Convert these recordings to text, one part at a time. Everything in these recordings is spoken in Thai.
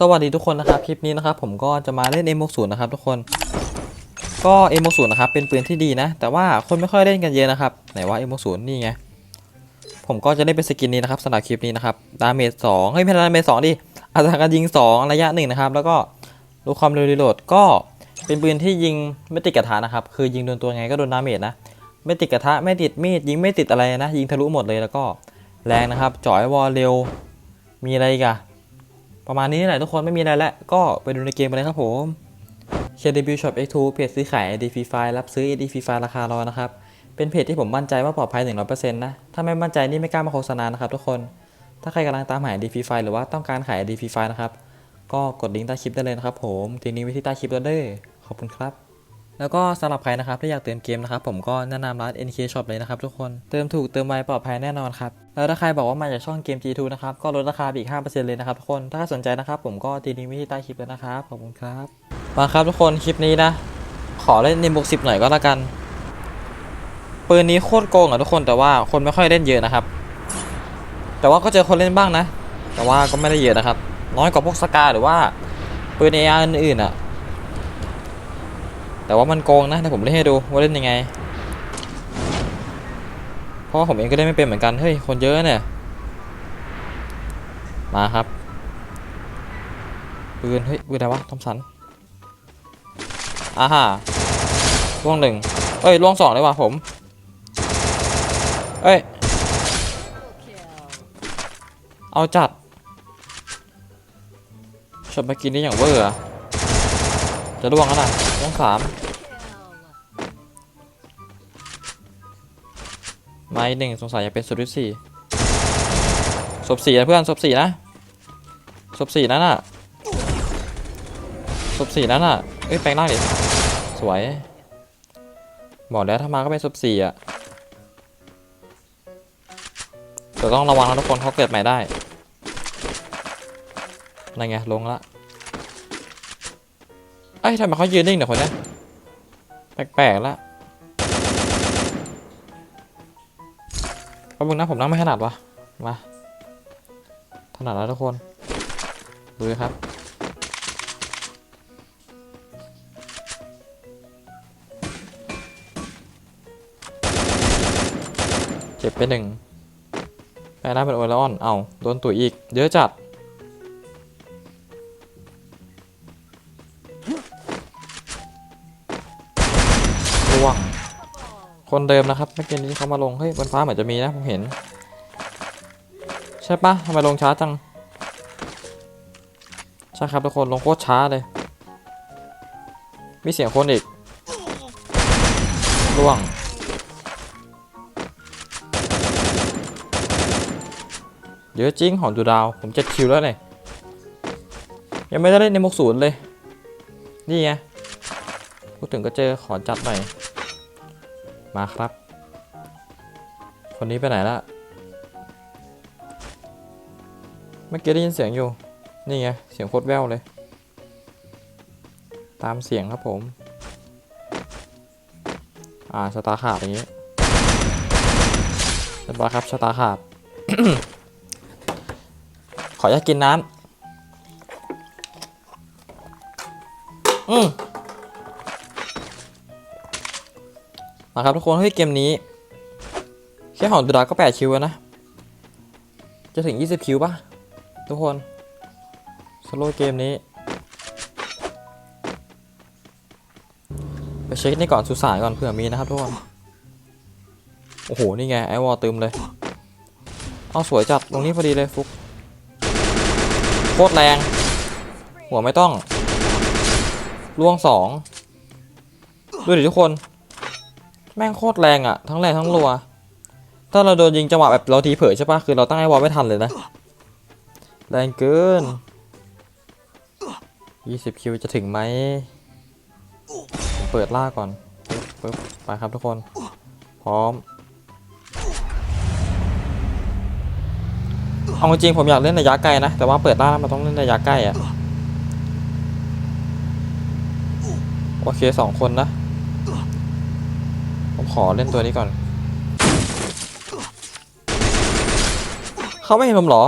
สวัสดีทุกคนนะครับคลิปนี้นะครับผมก็จะมาเล่น M60 นะครับทุกคน ก็ M60 นะครับเป็นปืนที่ดีนะ แต่ว่าคนไม่ค่อยเล่นกันเยอะนะครับไหนว่า M60 นี่ไงผมก็จะได้เป็นสกินนี้นะครับสำหรับคลิปนี้นะครับดาเมจ2เฮ้ยไม่ใช่ดาเมจ2ดิอัตราการยิง 2 ระยะหนึ่งนะครับแล้วก็ดูความเร็วรีโหลดก็เป็นปืนที่ยิงไม่ติดกระทะนะครับคือยิงโดนตัวไงก็โดนดาเมจนะไม่ติดกระทะไม่ติดมีดยิงไม่ติดอะไรนะ ยิงทะลุหมดเลยแล้วก็แรงนะครับจ่อยวอลเร็วมีอะไรอีกอะ ประมาณนี้นะแหละทุกคนไม่มีอะไรแล้วก็ไปดูในเกมกันเลยครับผมเชดบิวช็อปเพจซื้อขาย AD Free Fire รับซื้อ AD Free Fire ราคาร้อยนะครับ เป็นเพจที่ผมมั่นใจว่าปลอดภัย 100%นะ ถ้าไม่มั่นใจนี่ไม่กล้ามาโฆษณานะครับทุกคน ถ้าใครกำลังตามหา ID ฟรีไฟหรือว่าต้องการขาย AD Free Fire นะครับ ก็กดลิงก์ใต้คลิปได้เลยนะครับผมทีนี้ไว้ที่ใต้คลิปแล้วเด้อขอบคุณครับ แล้วก็สำหรับใครนะครับที่อยากเติมเกมนะครับผมก็แนะนำร้าน NK Shop เลยนะครับทุกคนเติมถูกเติมไวปลอดภัยแน่นอนครับแล้วถ้าใครบอกว่ามาจากช่องเกม G2 นะครับก็ลดราคาไปอีก 5%เลยนะครับทุกคนถ้าสนใจนะครับผมก็ตีลิงก์ไว้ที่ใต้คลิปเลยนะครับขอบคุณครับมาครับทุกคนคลิปนี้นะ ขอเล่นนิมบวกสิบหน่อยก็แล้วกันปืนนี้โคตรโกงอะทุกคนแต่ว่าคนไม่ค่อยเล่นเยอะนะครับ แต่ว่าก็เจอคนเล่นบ้างนะ แต่ว่าก็ไม่ได้เยอะนะครับ น้อยกว่าพวกสกาหรือว่าปืนเออาร์อื่นๆอะ แต่ว่ามันโกงนะเดี๋ยวผมเล่นให้ดูว่าเล่นยังไง เพราะผมเองก็เล่นไม่เป็นเหมือนกัน เฮ้ย คนเยอะเนี่ย มาครับ ปืน เฮ้ยปืนอะไรวะทอมสันอ่าฮะล่วงหนึ่งเอ้ยล่วงสองเลยว่ะผม เอ้ย เอาจัดชดมากินนี่อย่างเวอร์อะ จะล่วงแล้วนะล่วงสามไม้หนึ่งสงสัยจะเป็นศพที่สี่ศพสี่นะเพื่อนศพสี่นะศพสี่นั่นน่ะศพสี่นั่นน่ะเอ้ยแปลงร่างดิสวยบอกแล้วถ้ามาก็เป็นศพสี่อะแต่ต้องระวังนะทุกคนเขาเกิดใหม่ได้อะไรไงลงละ อ้ยทำไมเขายืนนิ่งเนี่ยคนนี้แปลกๆละแป๊บนึงนะผมนั่งไม่ถนัดวะมาถนัดแล้วทุกคนดูครับเจ็บไปหนึ่งแพ้หน้าเป็นโอเลออนเอาโดนตุ๋ยอีก เยอะจัด คนเดิมนะครับเมื่อกี้นี้เขามาลงเฮ้ยบนฟ้าเหมือนจะมีนะผมเห็น ใช่ปะทำไมลงช้าจัง ใช่ครับทุกคนลงโคตรช้าเลย มีเสียงคนอีกร่วงเยอะจริงหอนดูดาว ผมเจ็ดคิวแล้วเนี่ยยังไม่ได้เล่นในมุกศูนย์เลย นี่ไงพูดถึงก็เจอขอจัดหน่อย มาครับ คนนี้ไปไหนละเมื่อกี้ได้ยินเสียงอยู่ นี่ไง เสียงโคตรแววเลย ตามเสียงครับผม อ่าชะตาขาดอย่างนี้เรียบร้อยครับชะตาขาด ขออนุญาตกินน้ำอืม มาครับทุกคนเฮ้ยเกมนี้ แค่หอนดูดาก็ 8 คิวแล้วนะ จะถึง 20 คิวปะทุกคนสโลว์เกมนี้ ไปเช็คนี่ก่อนสุสานก่อนเผื่อมีนะครับทุกคน โอ้โห นี่ไง ไอวอลตึมเลย เอาสวยจัดตรงนี้พอดีเลยฟุกโคตรแรง หัวไม่ต้องล่วงสองดูดิทุกคน แม่งโคตรแรงอะทั้งแรงทั้งรัว ถ้าเราโดนยิงจังหวะแบบเราทีเผยใช่ปะคือเราตั้งไอ้วอลไม่ทันเลยนะ แรงเกิน 20 คิวจะถึงไหม เปิดล่าก่อนปึ๊บไปครับทุกคน พร้อม เอาจริงผมอยากเล่นระยะไกลนะ แต่ว่าเปิดล่ามันต้องเล่นระยะใกล้อะโอเคสองคนนะ ขอเล่นตัวนี้ก่อน เขาไม่เห็นผมหรอ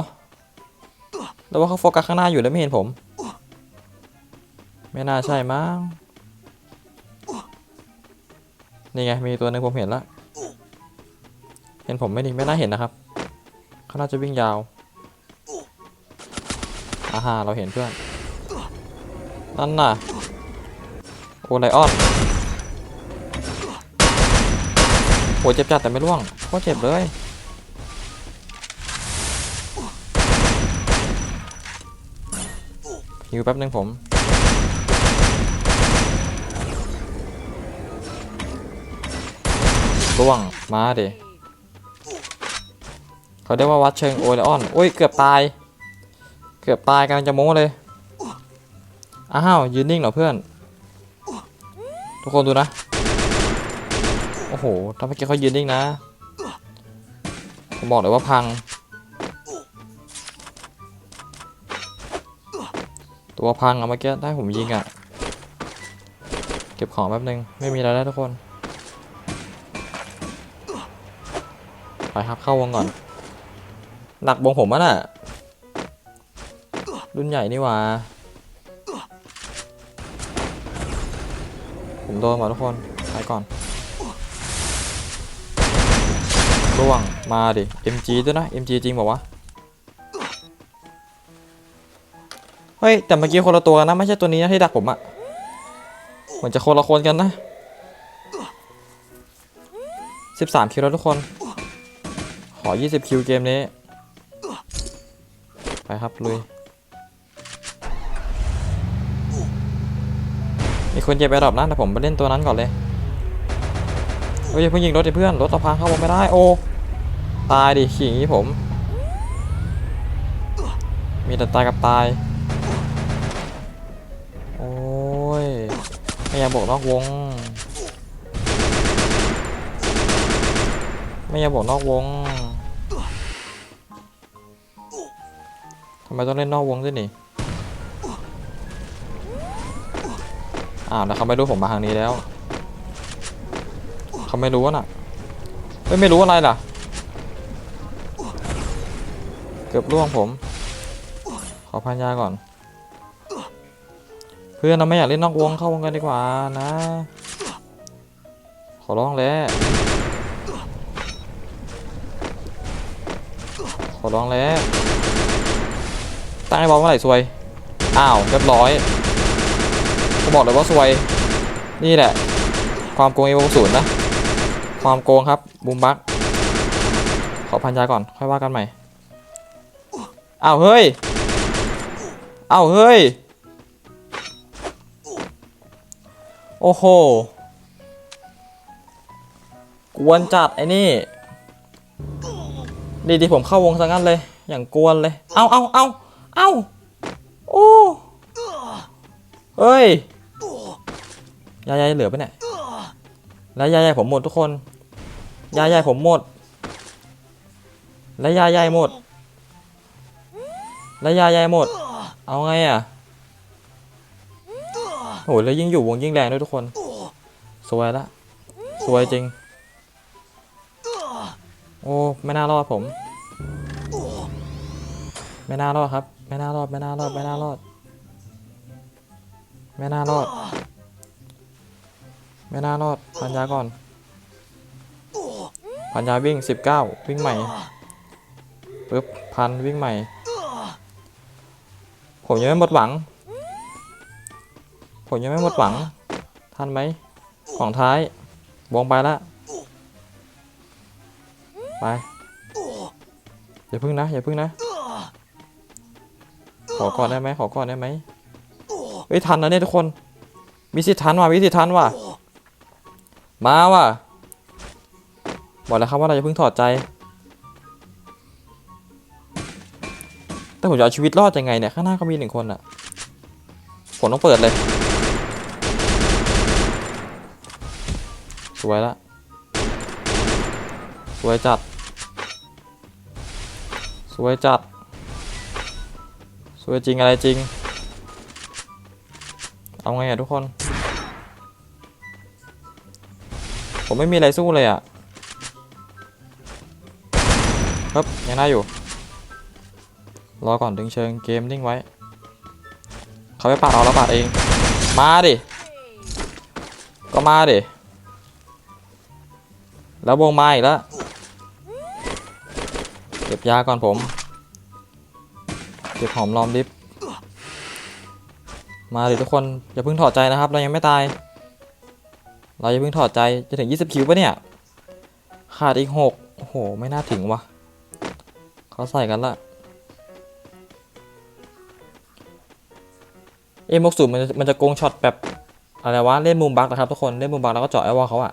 แล้วว่าเขาโฟกัสข้างหน้าอยู่แล้วไม่เห็นผม ไม่น่าใช่มั้ง นี่ไง มีตัวหนึงผมเห็นแล้ว เห็นผมไม่ดีไม่น่าเห็นนะครับ เขาน่าจะวิ่งยาวอาฮาเราเห็นเพื่อน นั่นน่ะ โอไลออน เจ็บจัดแต่ไม่ร่วงโคตรเจ็บเลย หิวแป๊บนึงผม ร่วง มาดิ เขาเรียกว่าวัดเชิงโอไลออนโอ้ย เกือบตาย เกือบตายกำลังจะโม้เลย อ้าว ยืนนิ่งเหรอเพื่อน ทุกคนดูนะ อ้โหถ้าเมื่อกี้เขายืนนิ่งนะ ผมบอกเลยว่าพัง ตัวพังอะเมื่อกี้ได้ผมยิงอะเก็บของแป๊บนึง ไม่มีอะไรแล้วทุกคน ไปครับเข้าวงก่อน หนักวงผมอะน่ะ รุ่นใหญ่นี่หว่า ผมโดนมาทุกคน ไปก่อน ร่วง มาดิ MG ด้วยนะ MG จริงบอกว่าวะเฮ้ย แต่เมื่อกี้คนละตัวกันนะ ไม่ใช่ตัวนี้นะที่ดักผมอะเหมือนจะคนละคนกันนะ13คิวแล้วทุกคน ขอ20คิวเกมนี้ ไปครับ ลุย มีคนเจ็บไปรอปนะแต่ผมไปเล่นตัวนั้นก่อนเลยเฮ้ยเพิ่งยิงรถเพื่อน รถเราพังเข้าวงไม่ได้ โอ้ ตายดิขี่อย่างนี้ผม มีแต่ตายกับตาย โอ้ยไม่อยากบอกนอกวง ไม่อยากบอกนอกวงทำไมต้องเล่นนอกวงด้วยนี่อ้าวแล้วเขาไม่รู้ผมมาทางนี้แล้ว เขาไม่รู้น่ะไม่ไม่รู้อะไรล่ะ เกือบล่วงผม ขอพันยาก่อน เพื่อนเราไม่อยากเล่นนอกวงเข้าวงกันดีกว่านะ ขอร้องแล้ว ขอร้องแล้วตั้งไอ้บอลเมื่อไหร่ซวย อ้าวเรียบร้อยก็บอกเลยว่าซวย นี่แหละ ความโกงเอวศูนย์นะ ความโกงครับบูมบักขอพันยาก่อน ค่อยว่ากันใหม่ อ้าวเฮ้ยอ้าวเฮ้ย โอ้โห กวนจัดไอ้นี่ดีดีผมเข้าวงซะงั้นเลย อย่างกวนเลย เอาเอาเอาเอาโอ้เฮ้ย ยายายเหลือไปไหนยแล้วยายายผมหมดทุกคน ยายายผมหมด และยายายหมด และยายายหมด เอาไงอะโหแล้วยิ่งอยู่วงยิ่งแรงด้วยทุกคน สวยละ สวยจริง โอ้ ไม่น่ารอดผม ไม่น่ารอดครับ ไม่น่ารอด ไม่น่ารอด ไม่น่ารอด ไม่น่ารอด ไม่น่ารอด พันยาก่อน พันยาวิ่ง19วิ่งใหม่ปึ๊บ พันวิ่งใหม่ ผมยังไม่หมดหวัง ผมยังไม่หมดหวัง ทันไหม ของท้ายวงไปละ ไป อย่าพึ่งนะ อย่าพึ่งนะ ขอก่อนได้ไหม ขอก่อนได้ไหมเฮ้ยทันนะเนี่ยทุกคน มีสิทธิ์ทันว่ะมีสิทธิ์ทันว่ะ มาว่ะ บอกแล้วครับว่าเราจะพึ่งถอดใจ แต่ผมจะเอาชีวิตรอดยังไงเนี่ย ข้างหน้าก็มีหนึ่งคนอะผมต้องเปิดเลย สวยละ สวยจัด สวยจัด สวยจริงอะไรจริง เอาไงอะทุกคน ผมไม่มีอะไรสู้เลยอะครับยังได้อยู่ รอก่อนดึงเชิงเกมนิ่งไว้ เขาไปปาดเราแล้วปาดเอง มาดิ ก็มาดิ แล้ววงมาอีกแล้วเก็บยาก่อนผม เก็บหอมรอมริบมาดิทุกคน อย่าเพิ่งถอดใจนะครับ เรายังไม่ตาย เราอย่าเพิ่งถอดใจจะถึง 20 คิวปะเนี่ย ขาดอีก 6 โอ้โห ไม่น่าถึงวะเขาใส่กันละ เอ็มกสูมันจะมันจะโกงช็อตแบบอะไรวะเล่นมุมบักนะครับทุกคนเล่นมุมบักแล้วก็เจาะไอ้วอลเขาอะ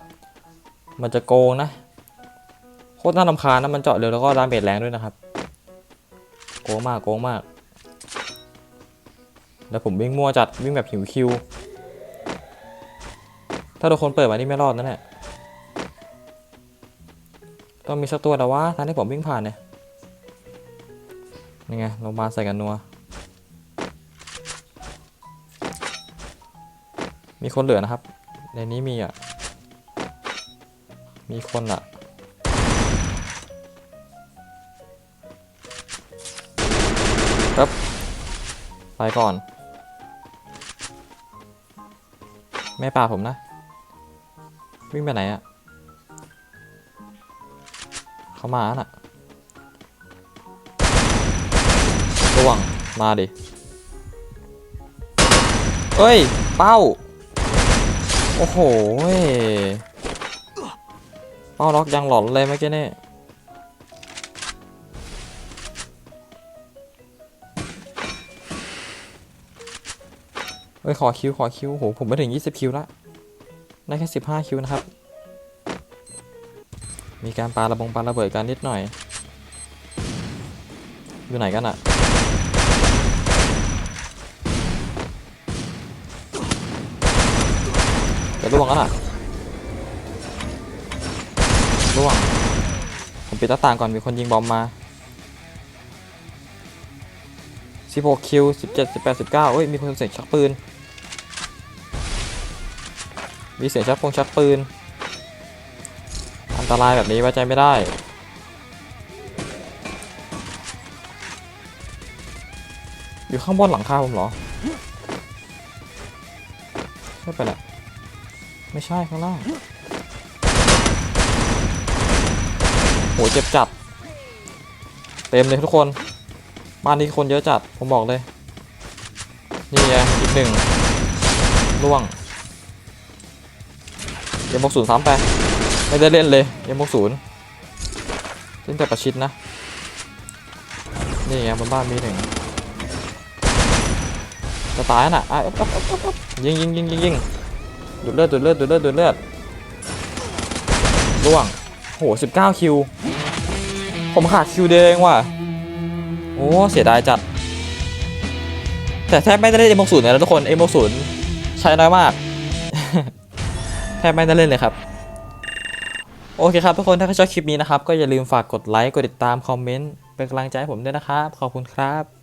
มันจะโกงนะโคตรน่ารำคาญนะมันเจาะเร็วแล้วก็ดาเมจแรงด้วยนะครับ โกงมากโกงมากแล้วผมวิ่งมั่วจัดวิ่งแบบหิวคิว ถ้าโดนคนเปิดมานี่ไม่รอดนะเนี่ยต้องมีสักตัวแต่ว่าทางที่ผมวิ่งผ่านเนี่ยนี่ไงลงมาใส่กันนัว มีคนเหลือนะครับ ในนี้มีอะ มีคนอะ ครับ ไปก่อน แม่ป่าผมนะ วิ่งไปไหนอะ เขามาน่ะ ระวัง มาดิ เอ้ย เป้า โอ้โหเป้าล็อกยังหลอนเลยเมื่อกี้นี่เอ้ยขอคิวขอคิวโหผมไม่ถึง 20 คิวละได้แค่ 15 คิวนะครับ มีการปาระบงปาระเบิดกันนิดหน่อย อยู่ไหนกันอะ จะล่วงกันอะล่วง ผมปิดหน้าต่างก่อนมีคนยิงบอมมา 16 คิว 17 18 19เอ้ย มีคนเสียงชักปืน มีเสียงชักพงชักปืน อันตรายแบบนี้ไว้ใจไม่ได้อยู่ข้างบนหลังคาผมเหรอใช่ไปแหละ ไม่ใช่ข้างล่างโหเจ็บจัด เต็มเลยทุกคน บ้านนี้คนเยอะจัด ผมบอกเลย นี่ไงอีกหนึ่งล่วงเอ็มกศูนย์ซ้ำไป ไม่ได้เล่นเลยเอ็มกศูนย์เล่นแต่ประชิดนะ นี่ไงบนบ้านมีหนึ่งจะตายน่ะอะอ๊อบอ๊อบอ๊อบอ๊อบอ๊อบยิงยิงยิงยิงยิง ดูดเลือดดูดเลือดดูดเลือดดูดเลือดล่วงโหสิบเก้าคิว ผมขาดคิวเดงว่ะ โอ้เสียดายจัด แต่แทบไม่ได้เล่นเอ็มหกศูนย์เลยนะทุกคนเอ็มหกศูนย์ใช้น้อยมาก แทบไม่ได้เล่นเลยครับ โอเคครับทุกคนถ้าใครชอบคลิปนี้นะครับ ก็อย่าลืมฝากกดไลค์ กดติดตาม คอมเมนต์ เป็นกำลังใจให้ผมด้วยนะครับ ขอบคุณครับ